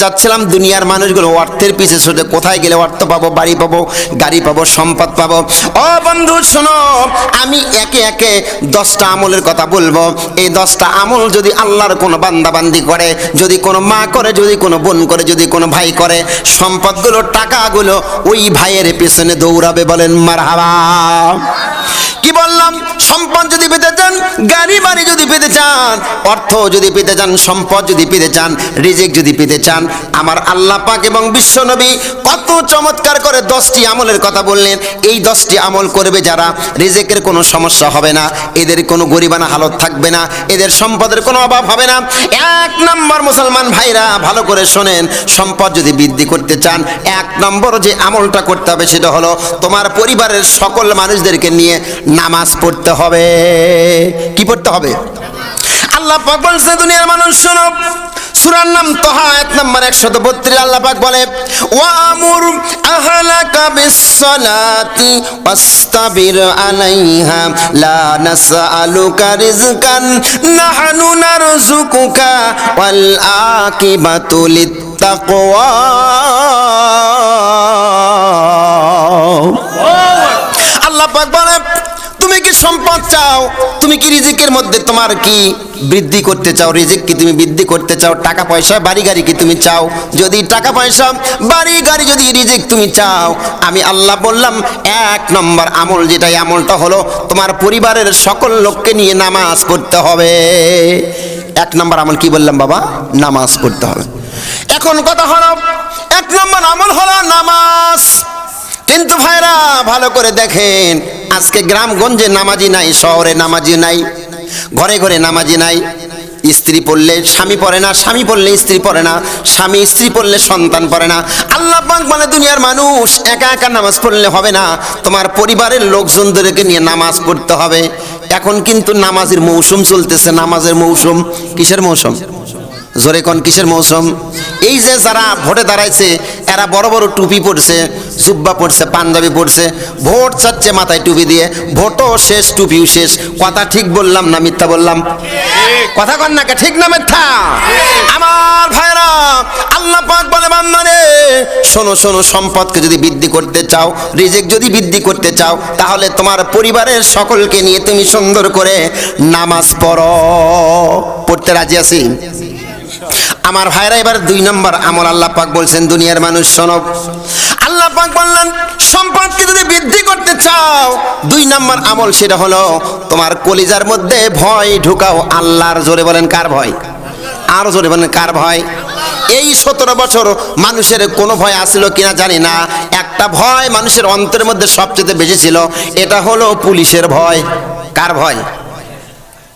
চাচ্ছিলাম দুনিয়ার মানুষগুলো অর্থের পিছে ছুটে কোথায় গেলে অর্থ পাবো, বাড়ি পাবো, গাড়ি পাবো, সম্পদ পাবো? ও বন্ধু, শোনো, আমি একে একে দশটা আমলের কথা বলব। এই দশটা আমল যদি আল্লাহর কোনো বান্দাবান্দি করে, যদি কোনো মা করে, যদি কোনো বোন করে, যদি কোনো ভাই করে, সম্পদগুলো, টাকাগুলো ওই ভাইয়ের পেছনে দৌড়াবে বলেন, মারহাবা। কি বললাম? সম্পদ যদি পেতে চান, গাড়ি, বাড়ি যদি পেতে চান, অর্থ যদি পেতে চান, সম্পদ যদি পেতে চান, রিজিক যদি পেতে চান, আমার আল্লাহ পাক এবং বিশ্ব নবী কত চমৎকার করে দশটি আমলের কথা বললেন। এই দশটি আমল করবে যারা, রিজিকের কোনো সমস্যা হবে না, এদের কোনো গরিবানা হালত থাকবে না, এদের সম্পদের কোনো অভাব হবে না। এক নম্বর মুসলমান ভাইরা, ভালো করে শোনেন, সম্পদ যদি বৃদ্ধি করতে চান, এক নম্বর যে আমলটা করতে হবে সেটা হলো, তোমার পরিবারের সকল মানুষদেরকে নিয়ে নামাজ পড়তে হবে। কি পড়তে হবে? আল্লাহ পাক বলছে, দুনিয়ার মানুষ, শোনো, সুরার নাম তোহা, এক নম্বর একশত বত্রিশ। আল্লাহ পাক বলে ওয়ামুর আহলাকা বিসসালাতি ওয়াস্তাবির আলাইহা, লা নাসআলুকা রিজকান নাহনু নারযুকুকা ওয়াল আকিবাতু লিত্তাকওয়া আল্লাহ পাক বলে তুমি কি সম্পদ চাও, তুমি কি রিজিকের মধ্যে তোমার কি বৃদ্ধি করতে চাও? রিজিক কি তুমি বৃদ্ধি করতে চাও? টাকা পয়সা, বাড়ি গাড়ি কি তুমি চাও? যদি টাকা পয়সা, বাড়ি গাড়ি যদি রিজিক তুমি চাও, আমি আল্লাহ বললাম, এক নম্বর আমল যেটা আমলটা হলো তোমার পরিবারের সকল লোককে নিয়ে নামাজ করতে হবে। এক নম্বর আমল কি বললাম বাবা? নামাজ করতে হবে। এখন কথা হলো, এক নম্বর আমল হলো নামাজ। কিন্তু ভাইরা, ভালো করে দেখেন, আজকে গ্রামগঞ্জে নামাজি নাই, শহরে নামাজি নাই, ঘরে ঘরে নামাজি নাই। স্ত্রী পড়লে স্বামী পড়ে না, স্বামী পড়লে স্ত্রী পড়ে না, স্বামী স্ত্রী পড়লে সন্তান পড়ে না। আল্লাহ পাক মানে দুনিয়ার মানুষ একা একা নামাজ পড়লে হবে না, তোমার পরিবারের লোকজনদেরকে নিয়ে নামাজ পড়তে হবে। এখন কিন্তু নামাজের মৌসুম চলতেছে, নামাজের মৌসুম। কিসের মৌসুম? জোরে কোন কিসের মৌসুম? এই যে যারা ভোটে দাঁড়াইছে এরা বড় বড় টুপি পরছে জুব্বা পরছে পাঞ্জাবি পরছে ভোট চাচ্ছে মাথায় টুপি দিয়ে ভোটও শেষ টুপিও শেষ। কথা ঠিক বললাম না মিথ্যা বললাম? কথা কন না ঠিক না মিথ্যা? আমার ভাইরা আল্লাহ পাক বলে বান্দারে শোনো শোনো সম্পদকে যদি বৃদ্ধি করতে চাও রিজেক যদি বৃদ্ধি করতে চাও তাহলে তোমার পরিবারের সকলকে নিয়ে তুমি সুন্দর করে নামাজ পড়ো। পড়তে রাজি আছি? আমার ভাইরা এবার দুই নম্বর আমল আল্লাহ পাক বলছেন, দুনিয়ার মানুষ শোনব আল্লাহ পাক বললেন, সম্পদকে যদি বৃদ্ধি করতে চাও, দুই নম্বর আমল সেটা হলো তোমার কলিজার মধ্যে ভয় ঢুকাও, আল্লাহর জোরে বলেন কার ভয়? আর জোরে বলেন কার ভয়? এই সতেরো বছর মানুষের কোনো ভয় আসলো কিনা জানি না। একটা ভয় মানুষের অন্তরের মধ্যে সবচেয়ে বেশি ছিল, এটা হলো পুলিশের ভয়। কার ভয়?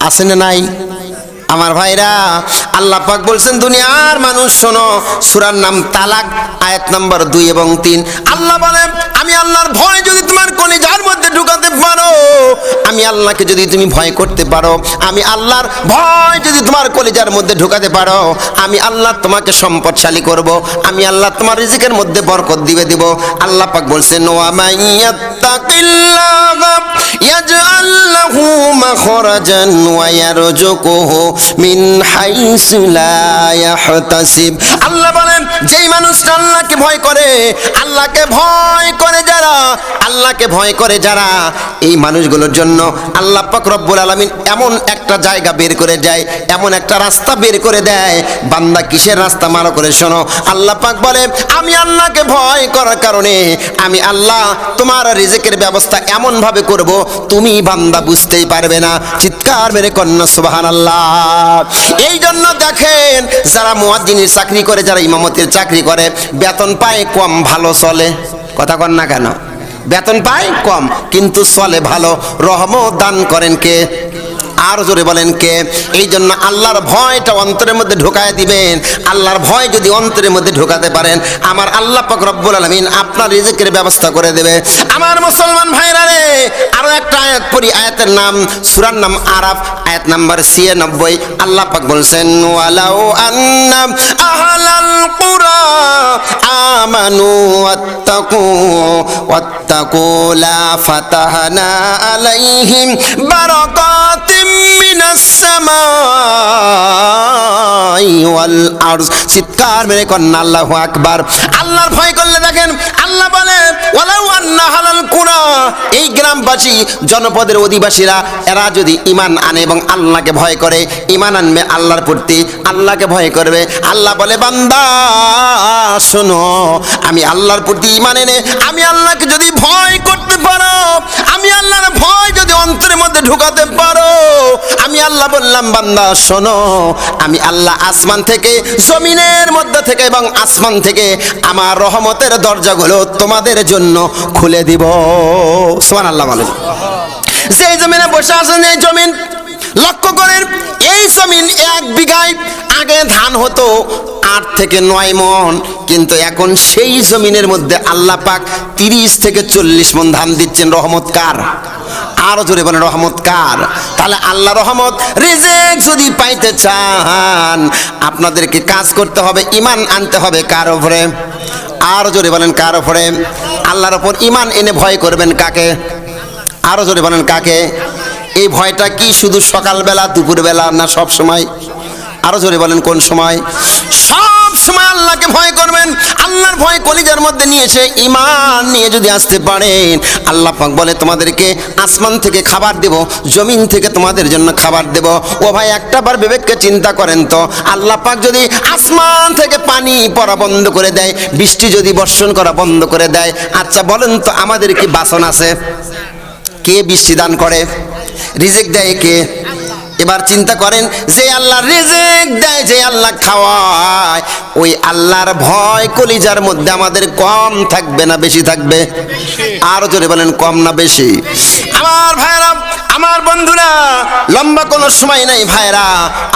আছে না নাই? আমার ভাইরা, আল্লাহ পাক বলছেন, দুনিয়ার মানুষ, শোনো, সুরার নাম তালাক, আয়াত নাম্বার দুই এবং তিন। আল্লাহ বলেন, আমি আল্লাহর ভয় যদি তোমার কলিজার মধ্যে ঢুকাতে পারো। আমি আল্লাহকে যদি তুমি ভয় করতে পারো, আমি আল্লাহর ভয় যদি তোমার কলিজার মধ্যে ঢুকাতে পারো, আমি আল্লাহ তোমাকে সম্পদশালী করব, আমি আল্লাহ তোমার রিজিকের মধ্যে বরকত দিবে দিব। আল্লাহ পাক ইয়াহতাসিব। আল্লাহ বলেন, যেই মানুষটা আল্লাহকে ভয় করে, আল্লাহকে ভয় করে যারা আল্লাহকে ভয় করে যারা এই মানুষগুলোর জন্য আল্লাহ রব্বুল আলামিন এমন একটা জায়গা বের করে দেয়, এমন একটা রাস্তা বের করে দেয়। বান্দা কিসের রাস্তা মারো করে শোনো, আল্লাহ পাক বলে, আমি আল্লাহকে ভয় করার কারণে আমি আল্লাহ তোমার রিজিকের ব্যবস্থা এমন ভাবে করব, তুমি বান্দা বুঝতেই পারবে না। চিৎকার মেরে কন্যা সুবাহান আল্লাহ এই জন্য দেখেন, যারা মুয়াজ্জিনের চাকরি করে, যারা ইমামতের চাকরি করে, বেতন পায় কম ভালো চলে। কথা কন না কেন? বেতন পায় কম কিন্তু চলে ভালো রহম দান করেন কে? আর জোরে বলেন কে? এই জন্য আল্লাহর ভয়টা অন্তরের মধ্যে ঢোকায় দিবেন। আল্লাহর ভয় যদি অন্তরের মধ্যে ঢোকাতে পারেন, আমার আল্লাহ পাক রব্বুল আলামিন আপনার রিজিকের ব্যবস্থা করে দেবে। আমার মুসলমান ভাইরা রে, আরও একটা আয়াত পড়ি। আয়াতের নাম সূরার নাম আরাফ, আয়াত নাম্বার 96 আল্লাহ পাক বলছেন, ওয়ালাউ আন্না আহলাল কুরা আমানু ওয়াত্তাকু ওয়াত্তাকু লা ফাতাহনা আলাইহিম বারাকাতিম চিৎকার মেরে আল্লাহু আকবার। আল্লাহর ভয় করলে দেখেন, আল্লাহ বলে এই গ্রামবাসী, জনপদের অধিবাসীরা, এরা যদি ইমান আনে এবং আল্লাহকে ভয় করে ইমান আনবে আল্লাহর প্রতি, আল্লাহকে ভয় করবে। আল্লাহ বলে, বান্দা, শোনো, আমি আল্লাহর প্রতি ইমান এনে, আমি আল্লাহকে যদি ভয় করতে পারো, আমি আল্লাহর ভয় যদি অন্তরের মধ্যে ঢুকাতে পারো আমি আল্লাহ বললাম, বান্দা, শোনো, আমি আল্লাহ আসমান থেকে, জমিনের মধ্যে থেকে এবং আসমান থেকে আমার রহমতের দরজাগুলো তোমাদের জন্য খুলে দিব। সোমান আল্লাহ বলেন। সেই জমিনে বসে আছেন, এই জমিন, লক্ষ্য করেন, এই জমিন এক বিঘায়, আগে ধান হতো আট থেকে নয় মন, কিন্তু এখন সেই জমিনের মধ্যে আল্লাহ পাক তিরিশ থেকে চল্লিশ মন ধান দিচ্ছেন। রহমত কার? আরও জোরে বলেন রহমত কার তাহলে আল্লাহ রহমত, রিজেক যদি পাইতে চান, আপনাদেরকে কাজ করতে হবে ইমান আনতে হবে কার উপরে? আরও জোরে বলেন, কার উপরে? আল্লাহর ওপর ইমান এনে ভয় করবেন কাকে? আরও জোরে বলেন, কাকে? এই ভয়টা কি শুধু সকালবেলা, দুপুরবেলা না সব সময়? আরও জোরে বলেন, কোন সময়? সব সময় আল্লাহকে ভয় করবেন, আল্লাহর ভয় কলিজার মধ্যে নিয়েছে ইমান নিয়ে যদি আসতে পারেন। আল্লাহ পাক বলে, তোমাদেরকে আসমান থেকে খাবার দেব, জমিন থেকে তোমাদের জন্য খাবার দেব। ও ভাই, একটা বার বিবেককে চিন্তা করেন তো। আল্লাহ পাক যদি আসমান থেকে পানি পড়া বন্ধ করে দেয়, বৃষ্টি যদি বর্ষণ করা বন্ধ করে দেয় আচ্ছা বলেন তো, আমাদের কি বাসন আছে? কে বৃষ্টি দান করে? রিজেক দেয় কে? এবার চিন্তা করেন, যে আল্লাহ রিজেক দেয়, যে আল্লাহ খাওয়ায়। ওই আল্লাহর ভয় কলিজার মধ্যে আমাদের কম থাকবে না বেশি থাকবে? আরও জোরে বলেন কম না বেশি? আমার ভাইরা আমার বন্ধুরা লম্বা কোনো সময় নাই ভাইরা।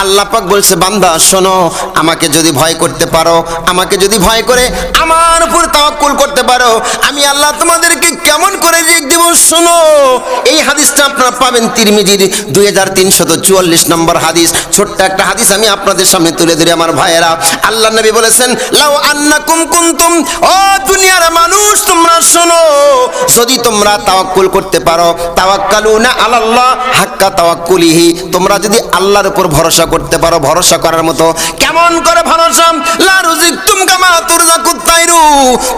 আল্লাহ পাক বলছে, বান্দা, শোনো, আমাকে যদি ভয় করতে পারো, আমাকে যদি ভয় করে আমার উপর তাওয়াক্কুল করতে পারো, আমি আল্লাহ তোমাদেরকে কেমন করে রিজিক দেব, শোনো। এই হাদিসটা আপনারা পাবেন তিরমিজির দুই হাজার তিনশত চুয়াল্লিশ নম্বর হাদিস। ছোট্ট একটা হাদিস আমি আপনাদের সামনে তুলে ধরি, আমার ভাইয়েরা। আল্লাহ নবী বলেছেন, লাউ আন্নাকুম কুনতুম, ও দুনিয়ার মানুষ, তোমরা শোনো, যদি তোমরা তাওয়াক্কুল করতে পারো, তাওয়াক্কালুনা আলাল্লাহ হাক্কা তাওয়াক্কুলিহি তোমরা যদি আল্লাহর উপর ভরসা করতে পারো, ভরসা করার মতো কেমন করে ভরসা?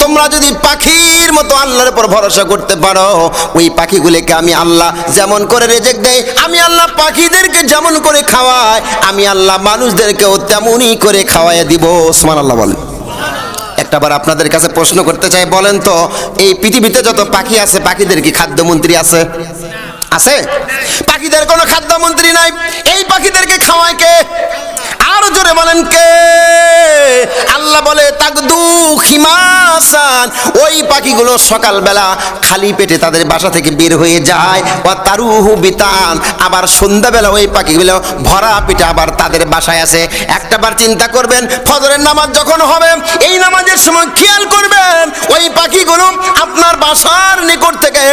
তোমরা যদি পাখির মতো আল্লাহর উপর ভরসা করতে পারো, ওই পাখিগুলোকে আমি আল্লাহ যেমন করে রেজেক দেয়, আমি আল্লাহ পাখিদেরকে যেমন করে খাওয়াই, আমি আল্লাহ মানুষদেরকেও তেমনই করে খাওয়াই দিব। সুবহানাল্লাহ বলেন। একটাবার আপনাদের কাছে প্রশ্ন করতে চাই, বলেন তো, এই পৃথিবীতে যত পাখি আছে, পাখিদের কি খাদ্যমন্ত্রী আছে? আছে? পাখিদের কোনো খাদ্যমন্ত্রী নাই। এই পাখিদেরকে খাওয়ায় কে? জোরে বলেন কে? আল্লাহ বলে তাকদু খিমাসান। ওই পাখিগুলো সকালবেলা খালি পেটে তাদের বাসা থেকে বের হয়ে যায়। ও তারুহু বিতান। আবার সন্ধ্যাবেলা ওই পাখিগুলো ভরা পেটে আবার তাদের বাসায় আসে। একটাবার চিন্তা করবেন, ফজরের নামাজ যখন হবে, এই নামাজের সময় খেয়াল করবেন, ওই পাখিগুলো আপনার বাসার নিকট থেকে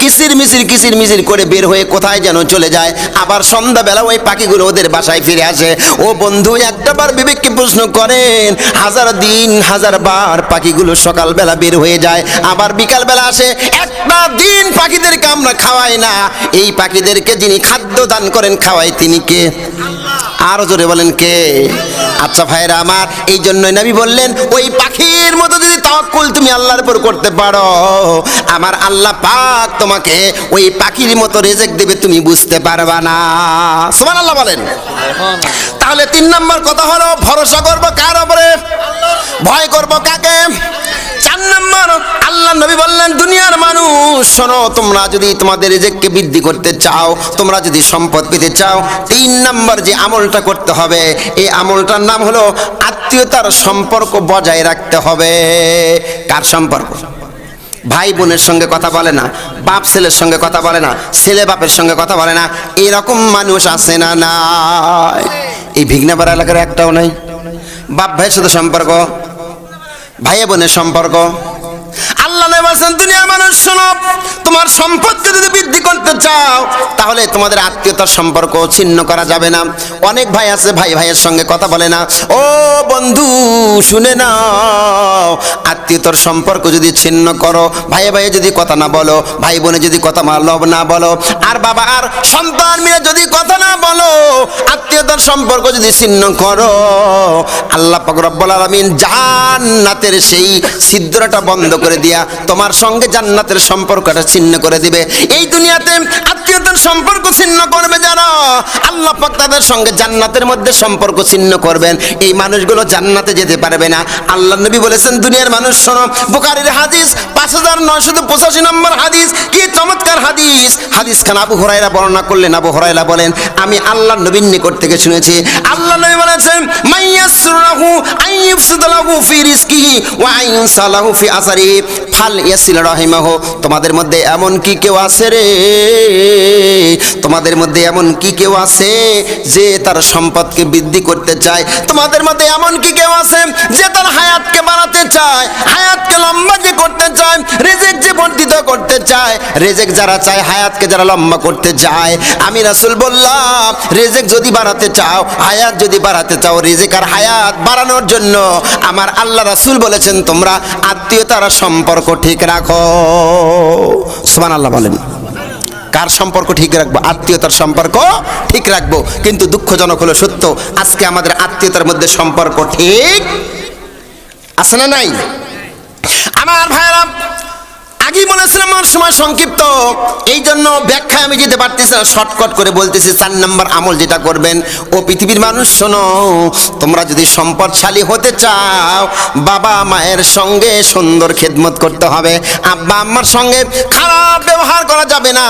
কিসির মিসির কিসির মিসির করে বের হয়ে কোথায় যেন চলে যায়। আবার সন্ধ্যাবেলা ওই পাখিগুলো ওদের বাসায় ফিরে আসে। ও বন্ধু একটাবার বিবেককে প্রশ্ন করেন, হাজার দিন, হাজার বার পাখিগুলো সকালবেলা বের হয়ে যায়, আবার বিকালবেলা আসে, একটা দিন পাখিদেরকে আমরা খাওয়াই না। এই পাখিদেরকে যিনি খাদ্য দান করেন খাওয়াই তিনি কে? আরও জোরে বলেন কে? আচ্ছা ভাইরা আমার, এই জন্যই নবী বললেন, ওই পাখির মতো যদি তাওয়াক্কুল তুমি আল্লাহর উপর করতে পারো, আমার আল্লাহ পাক তোমাকে ওই পাখির মতো রেজেক দেবে, তুমি বুঝতে পারবা না। সুবহানাল্লাহ বলেন। তাহলে তিন নম্বর কথা হলো, ভরসা করব কার উপরে? ভয় করব কাকে? চার নম্বর, আল্লাহ নবী বললেন, দুনিয়ার মানুষ, শোনো, তোমরা যদি তোমাদের রিজেককে বৃদ্ধি করতে চাও, তোমরা যদি সম্পদ পেতে চাও, তিন নম্বর যে আমলটা করতে হবে, এই আমলটার নাম হলো আত্মীয়তার সম্পর্ক বজায় রাখতে হবে। কার সম্পর্ক? ভাই বোনের সঙ্গে কথা বলে না, বাপ ছেলের সঙ্গে কথা বলে না, ছেলে বাপের সঙ্গে কথা বলে না, এরকম মানুষ আছে না নাই? এই ভিগনাপাড়া এলাকার একটাও নাই। বাপ ভাইয়ের সাথে সম্পর্ক ভাই বোনের সম্পর্ক। বলছেন দুনিয়ার মানুষ, শোনো। তোমার সম্পদকে যদি বৃদ্ধি করতে চাও, তাহলে তোমাদের আত্মীয়তার সম্পর্ক ছিন্ন করা যাবে না। অনেক ভাই আছে, ভাই ভাইয়ের সঙ্গে কথা বলে না। ও বন্ধু, শুনে নাও। আত্মীয়তার সম্পর্ক যদি ছিন্ন করো ভাই ভাই যদি কথা না বলো, ভাই বোনে যদি কথা মালব না বলো, আর বাবা, আর সন্তান মিলে যদি কথা না বলো, আত্মীয়তার সম্পর্ক যদি ছিন্ন করো, আল্লাহ পাক রব্বুল আলামিন জান্নাতের সেই ছিদ্রটা বন্ধ করে দিয়া তোমার সঙ্গে জান্নাতের সম্পর্কটা ছিন্ন করে দিবে। এই দুনিয়াতে আত্মীয়তার সম্পর্ক ছিন্ন করবে যারা আল্লাহ পাক তাদের সঙ্গে জান্নাতের মধ্যে সম্পর্ক ছিন্ন করবেন। এই মানুষগুলো জান্নাতে যেতে পারবে না। আল্লাহ নবী বলেছেন, দুনিয়ার মানুষ, শোনো, বুখারীর হাদিস, পাঁচ হাজার নয়শত পঁচাশি নম্বর হাদিস, কি চমৎকার হাদিস। হাদিস খান আবু হরাইরা বর্ণনা করলেন। আবু হরাইরা বলেন, আমি আল্লাহ নবীর নিকট থেকে শুনেছি। আল্লাহ নবী বলেছেন মাইয়াসরাহু আইয়ুফসিদালাহু ফি রিজকিহি ওয়া আইয়ুনসালাহু ফি আসারিহি ফাল ইয়াসিল রাহিমাহু। তোমাদের মধ্যে এমন কি কেউ আছে রে? তোমাদের মধ্যে এমন কি কেউ আছে যে তার সম্পদকে বৃদ্ধি করতে চায়? তোমাদের মধ্যে এমন কি কেউ আছে যে তার হায়াতকে বাড়াতে চায়, হায়াতকে লম্বা যে করতে চায়, রেজেক যে বর্ধিত করতে চায়? রেজেক যারা চায়, হায়াতকে যারা লম্বা করতে চায়। আমি রাসূল বললাম, রেজেক যদি বাড়াতে চাও, হায়াত যদি বাড়াতে চাও, রেজেক আর হায়াত বাড়ানোর জন্য আমার আল্লাহ রাসূল বলেছেন, তোমরা আত্মীয়তার সম্পর্ক ঠিক রাখো। সুবহানাল্লাহ বলেন। কার সম্পর্ক ঠিক রাখব? আত্মীয়তার সম্পর্ক ঠিক রাখব। কিন্তু দুঃখজনক হলো সত্য, আজকে আমাদের আত্মীয়তার মধ্যে সম্পর্ক ঠিক আছে না নাই? আমার ভাইরা আগেই বলেছিলাম আমার সময় সংক্ষিপ্ত। এই জন্য ব্যাখ্যা আমি যেতে পারতেছি না, শর্টকট করে বলতেছি, চার নাম্বার আমল যেটা করবেন, ও পৃথিবীর মানুষ শোনো, তোমরা যদি সম্পদশালী হতে চাও, বাবা মায়ের সঙ্গে সুন্দর খেদমত করতে হবে, আব্বা আম্মার সঙ্গে খারাপ ব্যবহার করা যাবে না,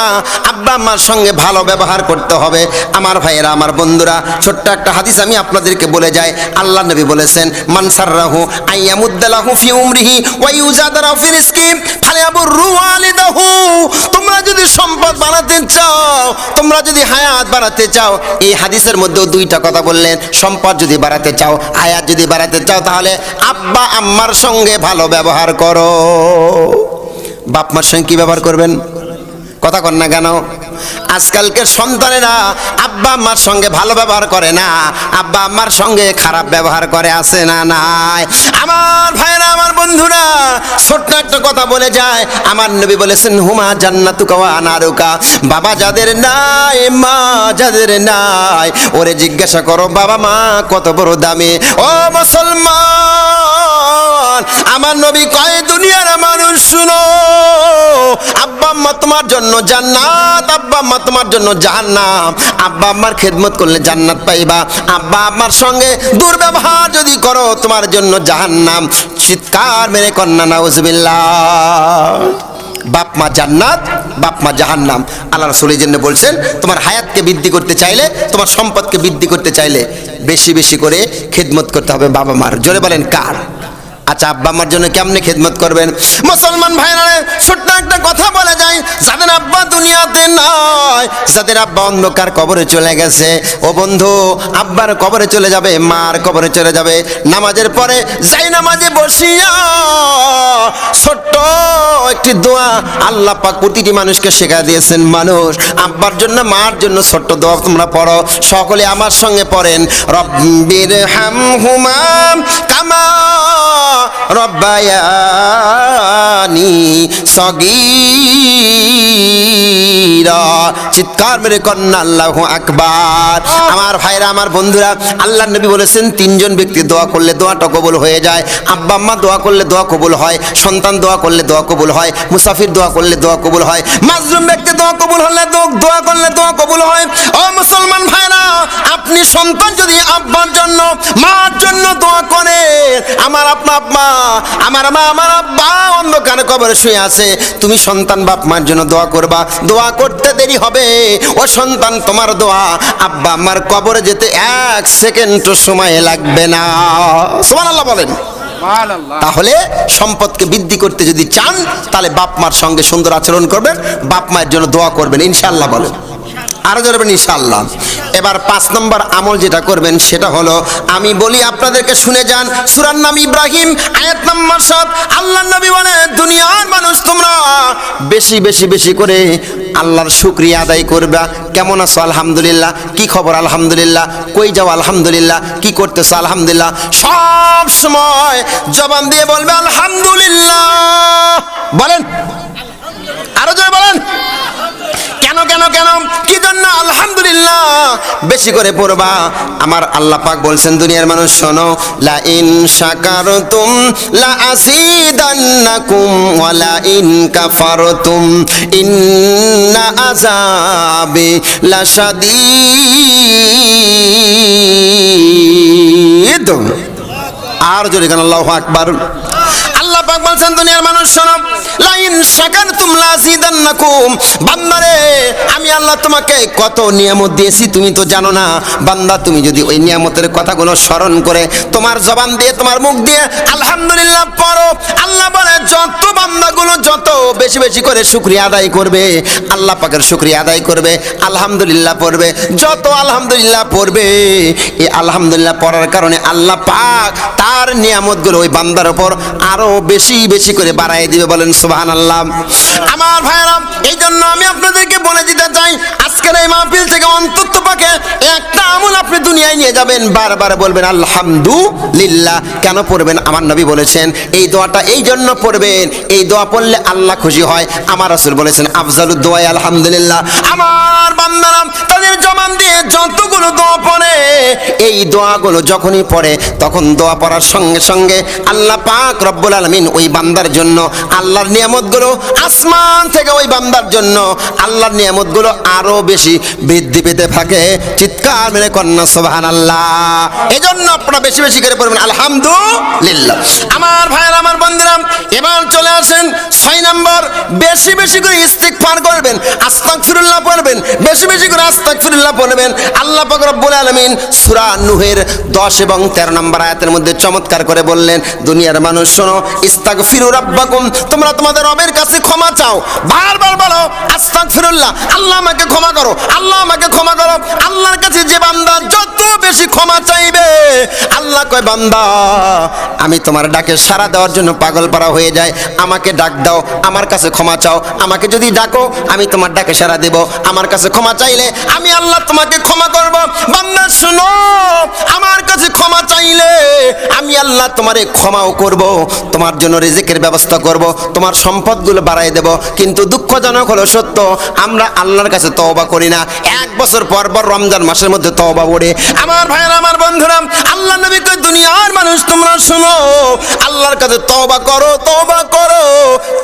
আব্বা আম্মার সঙ্গে ভালো ব্যবহার করতে হবে। আমার ভাইয়েরা, আমার বন্ধুরা, ছোট্ট একটা হাদিস আমি আপনাদেরকে বলে যাই, আল্লাহ নবী বলেছেন মানসাররাহু আইয়ামুদ্দালাহু ফি উমরিহি ওয়া ইউজাদারাহু ফি রিজকি ওয়ালিদাহু তোমরা যদি সম্পদ বানাতে চাও, তোমরা যদি হায়াত বাড়াতে চাও, এই হাদিসের মধ্যেও দুইটা কথা বললেন, সম্পদ যদি বাড়াতে চাও, হায়াত যদি বাড়াতে চাও, তাহলে আব্বা আম্মার সঙ্গে ভালো ব্যবহার করো। বাপ মার সঙ্গে কি ব্যবহার করবেন? কথা কন না কেন? আজকালকের সন্তানেরা আব্বা আম্মার সঙ্গে ভালো ব্যবহার করে না। আব্বা আম্মার সঙ্গে খারাপ ব্যবহার করে, আছে না নাই? আমার ভাইরা আমার বন্ধুরা, ছোট্ট একটা কথা বলে যায়। আমার নবী বলেছেন, হুমা জান্নাতুকা ওয়া আনারুকা। বাবা, যাদের নাই, মা যাদের নাই। ওরে জিজ্ঞাসা করো, বাবা, মা কত বড় দামি? ও মুসলমান, আমার নবী কয়, দুনিয়ার মানুষ, শুনো। তোমার জন্য জান্নাত, আব্বা আম্মা তোমার জন্য জাহান্নাম। আব্বা আম্মার খেদমত করলে জান্নাত পাইবা। আব্বা আম্মার সঙ্গে দুর্ব্যবহার যদি করো, তোমার জন্য জাহান্নাম। চিৎকার মেরে কন্যা, নাউজবিল্লাহ। বাপ মা জান্নাত, বাপ মা জাহান্নাম। আল্লাহ রসুল এই জন্য বলছেন, তোমার হায়াতকে বৃদ্ধি করতে চাইলে, তোমার সম্পদকে বৃদ্ধি করতে চাইলে বেশি বেশি করে খেদমত করতে হবে বাবা মার। জোরে বলেন কার? আচ্ছা আব্বা আমার জন্য কেমনে খেদমত করবেন? মুসলমান ভাইরা ছোট্ট একটা কথা বলা যায় যাদের আব্বা দুনিয়াতে নয় যাদের আব্বা অন্ধকার কবরে চলে গেছে। ও বন্ধু, আব্বার কবরে চলে যাবে, মার কবরে চলে যাবে। নামাজের পরে যাই নামাজে বসিয়া, ছোট্ট একটি দোয়া আল্লাহ পাক প্রতিটি মানুষকে শেখা দিয়েছেন, মানুষ, আব্বার জন্য, মার জন্য ছোট্ট দোয়া তোমরা পড়ো। সকলে আমার সঙ্গে পড়েন। রব্বির হামহুমা কামা রব্বায়ানি সগীরা চিৎকার মেরে কন্যা আল্লাহ আকবার। আমার ভাইরা আমার বন্ধুরা আল্লাহ নবী বলেছেন তিনজন ব্যক্তি দোয়া করলে দোয়াটা কবুল হয়ে যায়। আব্বা আম্মা দোয়া করলে দোয়া কবুল হয়। সন্তান দোয়া করলে দোয়া কবুল হয়। মুসাফির দোয়া করলে দোয়া কবুল হয়। মাজলুম ব্যক্তি দোয়া কবুল হলে দোয়া করলে দোয়া কবুল হয়। ও মুসলমান ভাইরা আপনি সন্তান যদি আব্বার জন্য মার জন্য দোয়া করে আমার আপনা আব্বা আমার মা আমার আব্বা অন্ধকার কবরে শুয়ে আছে। তুমি সন্তান বাপ মার জন্য দোয়া করবা। দোয়া করতে দেরি হবে ও সন্তান তোমার দোয়া। আব্বা আমার কবরে যেতে এক সেকেন্ড সময় লাগবে না। সুবহানাল্লাহ বলেন। তাহলে সম্পদকে বৃদ্ধি করতে যদি চান তাহলে বাপ মার সঙ্গে সুন্দর আচরণ করবেন বাপ মায়ের জন্য দোয়া করবেন ইনশাল্লাহ বলেন। আরও ধরবেন ইনশাল্লাহ এবার পাঁচ নম্বর আমল যেটা করবেন সেটা হলো, আমি বলি আপনাদেরকে শুনে যান, সুরার নাম ইব্রাহিম, আয়াত নম্বর সাত আল্লাহ নবী বলে, দুনিয়ার মানুষ তোমরা বেশি বেশি বেশি করে আল্লাহর শুক্রিয়া আদায় করবা। কেমন আছো? আলহামদুলিল্লাহ। কি খবর? আলহামদুলিল্লাহ। কই যাও? আলহামদুলিল্লাহ। কি করতেছো? আলহামদুলিল্লাহ। সব সময় জবান দিয়ে বলবে, আলহামদুলিল্লাহ। বলেন। আরও জোরে বলেন। কেন কেন? কেন কি জন্য? আলহামদুলিল্লাহ। বেশি করে পড়বা। আমার আল্লাহ পাক বলছেন, দুনিয়ার মানুষ, শোনো লা ইন শাকারতুম লা আসিদান্নাকুম ওয়া লা ইন কাফারতুম। ইন্না আযাবি লাশাদীদ। আর জোরে গান আল্লাহু আকবার। আল্লাহ পাক বলছেন, দুনিয়ার মানুষ, শোনো লাইন শাকারতুম লাযিদান্নাকুম বান্দারে, আমি আল্লাহ তোমাকে কত নিয়ামত দিয়েছি, তুমি তো জানো না। বান্দা, তুমি যদি ওই নিয়ামতের কথাগুলো স্মরণ করে তোমার জবান দিয়ে, তোমার মুখ দিয়ে আলহামদুলিল্লাহ পড়ো। আল্লাহ বলে, যত বান্দাগুলো যত বেশি বেশি করে শুকরিয়া আদায় করবে, আল্লাহ পাকের শুকরিয়া আদায় করবে, আলহামদুলিল্লাহ পড়বে। যত আলহামদুলিল্লাহ পড়বে, এই আলহামদুলিল্লাহ পড়ার কারণে আল্লাহ পাক তার নিয়ামতগুলো ওই বান্দার উপর আরও বেশি বেশি করে বাড়াই দিবে বলেন সুবহান আল্লাহ আমার ভাইরা এই জন্য আমি আপনাদেরকে বলে দিতে চাই, আজকের এই মাহফিল থেকে অন্তত পাকে একটা আমল আপনি দুনিয়ায় নিয়ে যাবেন। বারবার বলবেন, আলহামদুলিল্লাহ। কেন পড়বেন? আমার নবী বলেছেন, এই দোয়াটা এই জন্য পড়বেন, এই দোয়া পড়লে আল্লাহ খুশি হয়। আমার রাসূল বলেছেন, আফজালুদ দোয়া আলহামদুলিল্লাহ। আমার বান্দারা, তাদের জমান দিয়ে যতগুলো দোয়া পড়ে, এই দোয়াগুলো যখনই পড়ে, তখন দোয়া পড়ার সঙ্গে সঙ্গে আল্লাহ পাক রব্বুল আলামিন ওই বান্দার জন্য আল্লাহর নিয়ামতগুলো আসমান থেকে ওই বান্দার জন্য আল্লাহর নিয়ামতগুলো আরও বেশি বৃদ্ধি পেতে থাকে। চিৎকার মেরে কন্যা সোহান আল্লাহ এজন্য আপনারা বেশি বেশি করে পড়বেন, আলহামদুলিল্লাহ। আমার ভাই এবার চলে আসেন ছয় নম্বর, বেশি বেশি করে ইস্তিগফার করবেন, আস্তাগফিরুল্লাহ পড়বেন, বেশি বেশি করে আস্তাগফিরুল্লাহ পড়বেন। আল্লাহ পাক রব্বুল আলামিন সূরা নূহের 10 এবং 13 নম্বর আয়াতের মধ্যে চমৎকার করে বললেন, দুনিয়ার মানুষ শোনো, ইস্তাগফিরু রাব্বাকুম, তোমরা তোমাদের রবের কাছে ক্ষমা চাও। বারবার বলো, আস্তাগফিরুল্লাহ, আল্লাহ আমাকে ক্ষমা করো, আল্লাহ আমাকে ক্ষমা করো। আল্লাহর কাছে যে বান্দা যত বেশি ক্ষমা চাইবে, আল্লাহ কয়, বান্দা, আমি তোমার ডাকে সাড়া দেওয়ার জন্য পাগল পারা হয়ে যায়। আমাকে ডাক দাও, আমার কাছে ক্ষমা চাও। আমাকে যদি ডাকো, আমি তোমার ডাকে সারা দেব। আমার কাছে ক্ষমা চাইলে আমি আল্লাহ তোমাকে ক্ষমা করব। বান্দা, শুনো, আমার আল্লাহ তোমারে ক্ষমাও করব, তোমার জন্য রিজিকের ব্যবস্থা করব, তোমার সম্পদগুলো বাড়াই দেব। কিন্তু দুঃখজনক হলো সত্য, আমরা আল্লাহর কাছে তওবা করি না। এক বছর পর পর রমজান মাসের মধ্যে তওবা পড়ে। আমার ভাইয়ের, আমার বন্ধুরা, আল্লাহ নবী কয়, দুনিয়ার মানুষ তোমরা শুনো, আল্লাহর কাছে তওবা করো তওবা করো।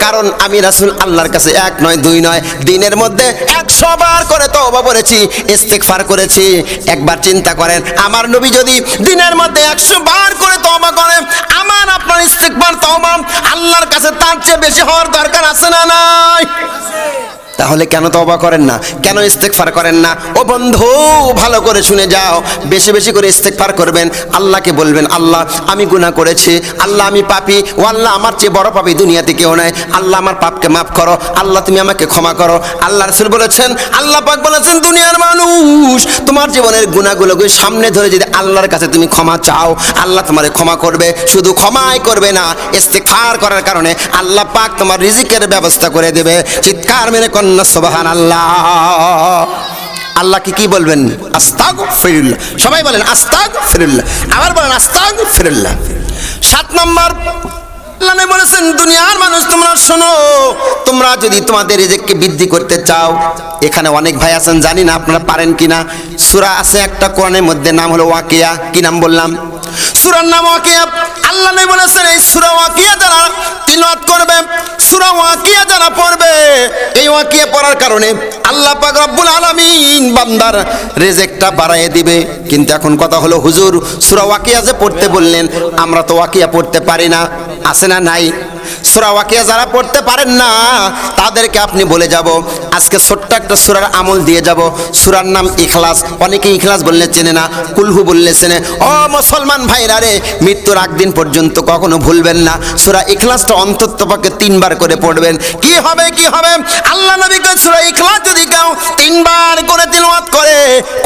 কারণ আমি রাসূল আল্লাহর কাছে এক নয়, দুই নয়, দিনের মধ্যে একশো বার করে তওবা করেছি ইস্তেগফার করেছি। একবার চিন্তা করেন, আমার নবী যদি দিনের মধ্যে একশো বার করে তওবা করে আমার আপনার ইস্তেকবার তওবা আল্লাহর কাছে তার চেয়ে বেশি হওয়ার দরকার আছে না নাই? তাহলে কেন তওবা করেন না? কেন ইস্তেগফার করেন না? ও বন্ধু, ভালো করে শুনে যাও। বেশি বেশি করে ইস্তেগফার করবেন। আল্লাহকে বলবেন, আল্লাহ, আমি গুনাহ করেছি। আল্লাহ, আমি পাপি। ও আল্লাহ, আমার চেয়ে বড় পাপি দুনিয়াতে কেউ নাই। আল্লাহ, আমার পাপকে মাফ করো। আল্লাহ, তুমি আমাকে ক্ষমা করো। আল্লাহ রসুল বলেছেন, আল্লাহ পাক বলেছেন, দুনিয়ার মানুষ, তোমার জীবনের গুণাগুলোকে সামনে ধরে যদি আল্লাহর কাছে তুমি ক্ষমা চাও, আল্লাহ তোমারে ক্ষমা করবে। শুধু ক্ষমাই করবে না, ইস্তেগফার করার কারণে আল্লাহ পাক তোমার রিজিকের ব্যবস্থা করে দেবে। চিৎকার মেরে কন্যা সুবহান আল্লাহ আল্লাহকে কি বলবেন? আস্তাগ ফিরুল্লাহ সবাই বলেন আস্তাগ ফিরুল্লাহ আবার বলেন আস্তাগ ফিরুল্লাহ সাত নম্বর বলেছেন, দুনিয়ার মানুষ, তোমরা শোনো, তোমরা যদি তোমাদের রিজিককে বৃদ্ধি করতে চাও, এখানে অনেক ভাই আছেন, জানি না, আপনারা পারেন কিনা। সূরা আছে একটা কোরআনের মধ্যে, নাম হলো ওয়াকিয়া। কি নাম বললাম? সূরার নাম ওয়াকিয়া। আল্লাহ নবী বলেছেন, এই সূরা ওয়াকিয়া যারা তিলাওয়াত করবে, সূরা ওয়াকিয়া যারা পড়বে, এই ওয়াকিয়া পড়ার কারণে আল্লাহ পাক রব্বুল আলামিন বান্দার রেজেকটা বাড়ায় দিবে। কিন্তু এখন কথা হলো, হুজুর, সূরা ওয়াকিয়া যে পড়তে বললেন, আমরা তো ওয়াকিয়া পড়তে পারি না, আছে না নাই? সুরা ওয়াকিয়া যারা পড়তে পারেন না, তাদেরকে আপনি বলে যাব, আজকে ছোট্ট একটা সুরার আমল দিয়ে যাব। সুরার নাম ইখলাস। অনেকে ইখলাস বললে চেনে না, কুলহু বললে চেনে। ও মুসলমান ভাইরা রে, মৃত্যুর আগ দিন পর্যন্ত কখনো ভুলবেন না। সুরা ইখলাসটা অন্তত পক্ষে তিনবার করে পড়বেন। কি হবে কি হবে? আল্লাহ নবীকে সুরা ইখলাস যদি কেউ তিনবার করে তিলওয়াত করে,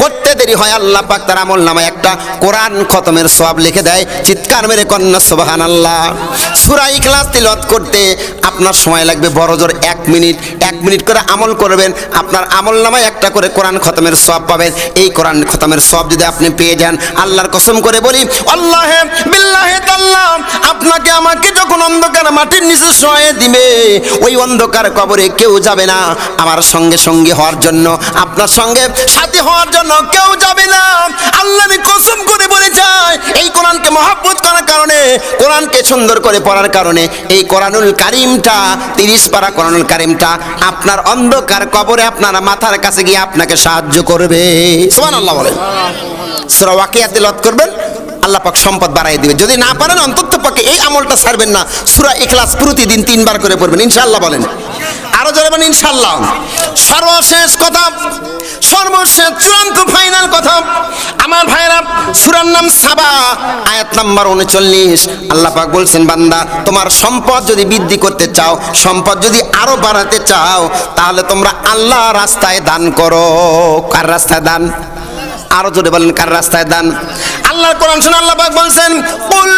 করতে দেরি হয়, আল্লাহ পাক তার আমল নামায় একটা কোরআন খতমের সব লিখে দেয়। চিৎকার মেরে কন্যা সুবাহান আল্লাহ সুরা ইখলাস তিলওয়াত করতে আপনার সময় লাগবে বড় জোর এক মিনিট। এক মিনিট করে আমল করবেন। আপনার আমল নামায় একটা করে কোরআন খতমের সব পাবেন। এই কোরআন খতমের সব যদি আপনি পেয়ে যান, আল্লাহর কসম করে বলি, আল্লাহে আপনাকে আমাকে যখন অন্ধকার মাটির নিচে শোয়ে দিবে, ওই অন্ধকার কবরে কেউ যাবে না। আমার সঙ্গে সঙ্গে হওয়ার জন্য, আপনার সঙ্গে সাথী হওয়ার জন্য কেউ যাবে না। আল্লাহ কসম করে বলে কারণে, কোরআনকে সুন্দর করে পড়ার কারণে, এই কোরআনুল কারিমটা, তিরিশ পারা কোরআনুল কারিমটা আপনার অন্ধকার কবরে আপনার মাথার কাছে গিয়ে আপনাকে সাহায্য করবে। সুবহানাল্লাহ বলেন। সূরা ওয়াকিয়া তেলাওয়াত করবেন, আল্লাহ পাক সম্পদ বাড়াই দিবে যদি না পারেন, অন্তত পক্ষে এই আমলটা ছাড়বেন না। সূরা ইখলাস প্রতিদিন তিনবার করে পড়বেন, ইনশাআল্লাহ বলেন। আরও জোরে বলেন, ইনশাআল্লাহ। সর্বশেষ কথা, সর্বশেষ চূড়ান্ত ফাইনাল কথা। আমার ভাইরা সূরার নাম সাবা, আয়াত নাম্বার উনচল্লিশ। আল্লাহ পাক বলছেন, বান্দা, তোমার সম্পদ যদি বৃদ্ধি করতে চাও, সম্পদ যদি আরও বাড়াতে চাও, তাহলে তোমরা আল্লাহ রাস্তায় দান করো। কার রাস্তায় দান? আরও জোরে বলেন, কার রাস্তায় দান? আল্লাহর কোরআন শুনে আল্লাহ পাক বলছেন, কুল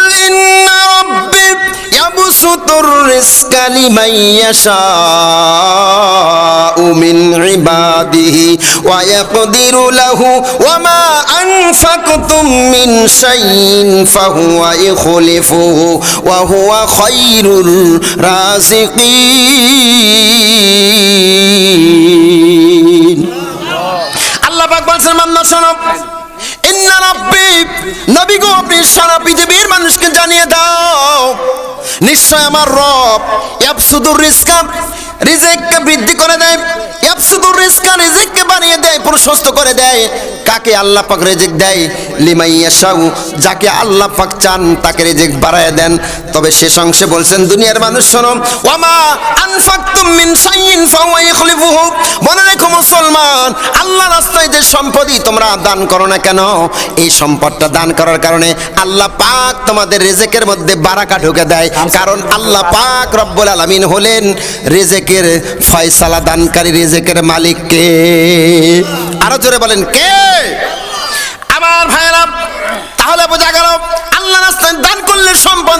রাব্বি ইয়াবসুতুর রিজকা লিমান ইয়াশাউ মিন ইবাদিহি ওয়া ইয়াকদিরু লাহু ওয়া মা আনফাকতুম মিন শাইইন ফাহুয়া ওয়া হুয়া রাযিকিন আল্লাহ মানুষকে জানিয়ে দাও। নিশ্চয় আমার রব ইয়াবসুদুর রিজকা রিজিককে বৃদ্ধি করে দেয়। ইয়াবসুদুর রিজকা রিজিককে বাড়িয়ে দেয়, প্রশস্ত করে দেয় কাকে আল্লাহ পাক রিজিক দেয়। লিমাই ইয়াশাউ, যাকে আল্লাহ পাক চান, তাকে রিজিক বাড়ায় দেন। তবে শেষ অংশে বলছেন, দুনিয়ার মানুষ শোনো, ওয়ামা আনফাকতুম মিন শাইইন ফাহুয়া ইখলিফুহু। মনে রেখো মুসলমান, আল্লাহ রাস্তায় যে সম্পদই তোমরা দান করো না কেন, এই সম্পদটা দান করার কারণে আল্লাহ পাক তোমাদের রেজেকের মধ্যে বারাকা ঢুকে দেয়। কারণ আল্লাহ পাক রব্বুল আলামিন হলেন রেজেকের ফয়সালা দানকারী, রেজেকের মালিক কে আরও জোরে বলেন কে? আমার ভাইয়েরা তাহলে বোঝা গেল আল্লাহ রাস্তায় দান করলে সম্পদ